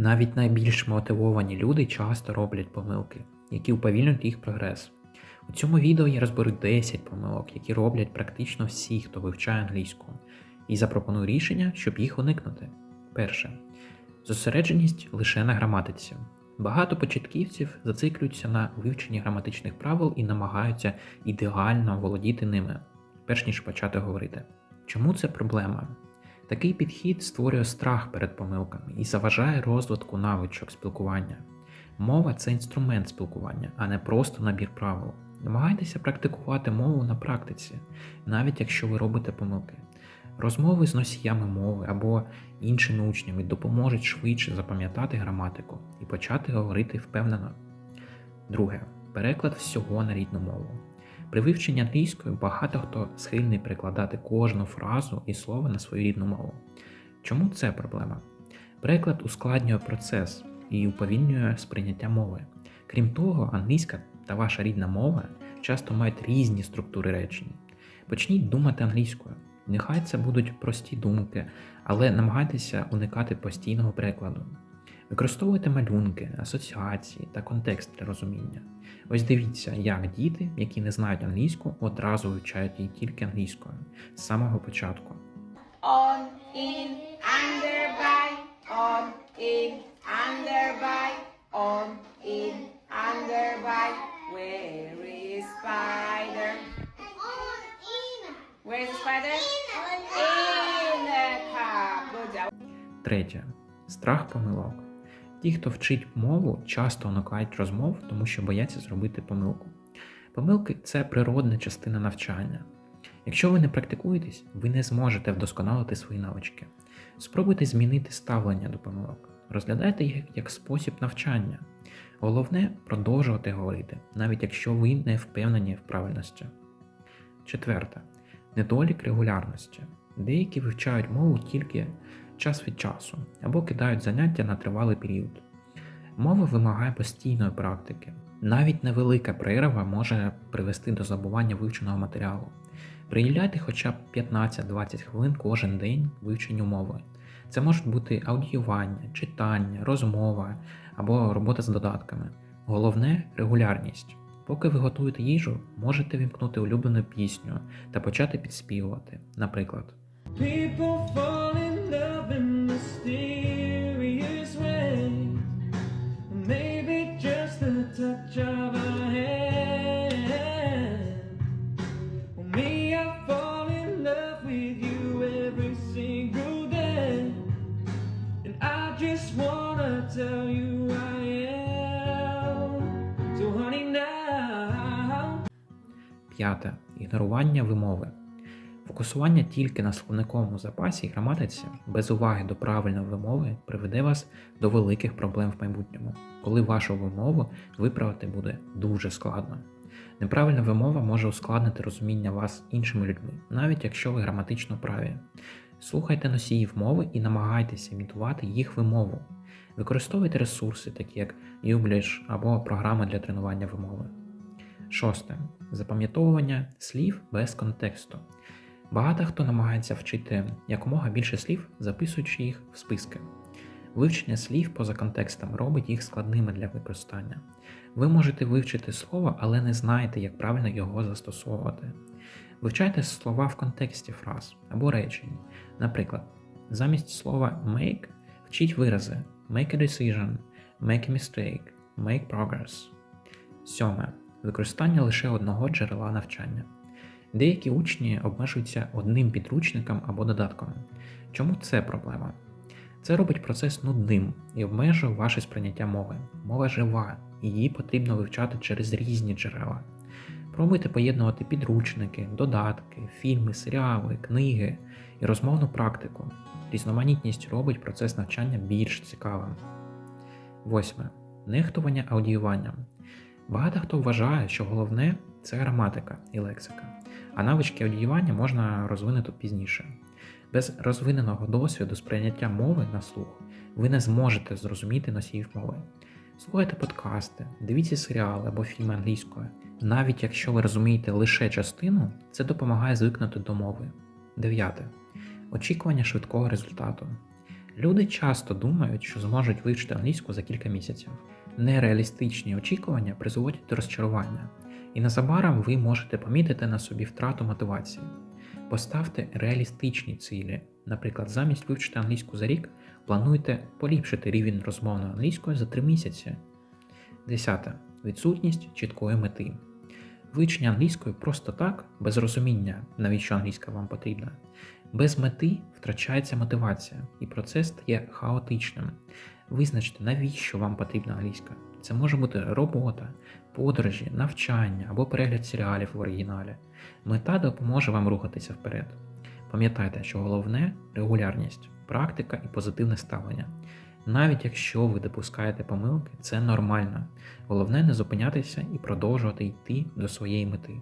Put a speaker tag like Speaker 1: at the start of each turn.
Speaker 1: Навіть найбільш мотивовані люди часто роблять помилки, які уповільнюють їх прогрес. У цьому відео я розберу 10 помилок, які роблять практично всі, хто вивчає англійську, і запропоную рішення, щоб їх уникнути. Перше. Зосередженість лише на граматиці. Багато початківців зациклюються на вивченні граматичних правил і намагаються ідеально володіти ними, перш ніж почати говорити. Чому це проблема? Такий підхід створює страх перед помилками і заважає розвитку навичок спілкування. Мова це інструмент спілкування, а не просто набір правил. Намагайтеся практикувати мову на практиці, навіть якщо ви робите помилки. Розмови з носіями мови або іншими учнями допоможуть швидше запам'ятати граматику і почати говорити впевнено. Друге. Переклад всього на рідну мову. При вивченні англійської багато хто схильний перекладати кожну фразу і слово на свою рідну мову. Чому це проблема? Переклад ускладнює процес і уповільнює сприйняття мови. Крім того, англійська та ваша рідна мова часто мають різні структури речень. Почніть думати англійською. Нехай це будуть прості думки, але намагайтеся уникати постійного перекладу. Використовуйте малюнки, асоціації та контекст для розуміння. Ось дивіться, як діти, які не знають англійську, одразу вивчають її тільки англійською з самого початку.
Speaker 2: on, in, under, by, on, in, under, by, on, in, under, by. Where is spider? Where is the spider? In the.
Speaker 1: Третє страх помилок. Ті, хто вчить мову, часто уникають розмов, тому що бояться зробити помилку. Помилки це природна частина навчання. Якщо ви не практикуєтесь, ви не зможете вдосконалити свої навички. Спробуйте змінити ставлення до помилок. Розглядайте їх як спосіб навчання. Головне продовжувати говорити, навіть якщо ви не впевнені в правильності. Четверте. Недолік регулярності. Деякі вивчають мову тільки час від часу або кидають заняття на тривалий період. Мова вимагає постійної практики. Навіть невелика перерва може привести до забування вивченого матеріалу. Приділяйте хоча б 15-20 хвилин кожен день вивченню мови. Це можуть бути аудіювання, читання, розмова або робота з додатками. Головне регулярність. Поки ви готуєте їжу, можете вімкнути улюблену пісню та почати підспівувати. Наприклад, П'яте. Ігнорування вимови. Фокусування тільки на словниковому запасі і граматиці без уваги до правильної вимови приведе вас до великих проблем в майбутньому, коли вашу вимову виправити буде дуже складно. Неправильна вимова може ускладнити розуміння вас іншими людьми, навіть якщо ви граматично праві. Слухайте носіїв мови і намагайтеся імітувати їх вимову. Використовуйте ресурси, такі як Ublish або програми для тренування вимови. Шосте. Запам'ятовування слів без контексту. Багато хто намагається вчити якомога більше слів, записуючи їх в списки. Вивчення слів поза контекстом робить їх складними для використання. Ви можете вивчити слово, але не знаєте, як правильно його застосовувати. Вивчайте слова в контексті фраз або речень. Наприклад, замість слова make вчіть вирази make a decision, make a mistake, make progress. Сьоме. Використання лише одного джерела навчання. Деякі учні обмежуються одним підручником або додатком. Чому це проблема? Це робить процес нудним і обмежує ваше сприйняття мови. Мова жива, її потрібно вивчати через різні джерела. Пробуйте поєднувати підручники, додатки, фільми, серіали, книги і розмовну практику. Різноманітність робить процес навчання більш цікавим. Восьме. Нехтування аудіюванням. Багато хто вважає, що головне це граматика і лексика, а навички аудіювання можна розвинути пізніше. Без розвиненого досвіду сприйняття мови на слух ви не зможете зрозуміти носіїв мови. Слухайте подкасти, дивіться серіали або фільми англійською. Навіть якщо ви розумієте лише частину, це допомагає звикнути до мови. Дев'яте. Очікування швидкого результату. Люди часто думають, що зможуть вивчити англійську за кілька місяців. Нереалістичні очікування призводять до розчарування, і незабаром ви можете помітити на собі втрату мотивації. Поставте реалістичні цілі. Наприклад, замість вивчити англійську за рік, плануйте поліпшити рівень розмовної англійської за 3 місяці. 10. Відсутність чіткої мети. Вивчення англійської просто так, без розуміння, навіщо англійська вам потрібна. Без мети втрачається мотивація, і процес стає хаотичним. Визначте, навіщо вам потрібна англійська. Це може бути робота, подорожі, навчання або перегляд серіалів в оригіналі. Мета допоможе вам рухатися вперед. Пам'ятайте, що головне регулярність, практика і позитивне ставлення. Навіть якщо ви допускаєте помилки, це нормально. Головне не зупинятися і продовжувати йти до своєї мети.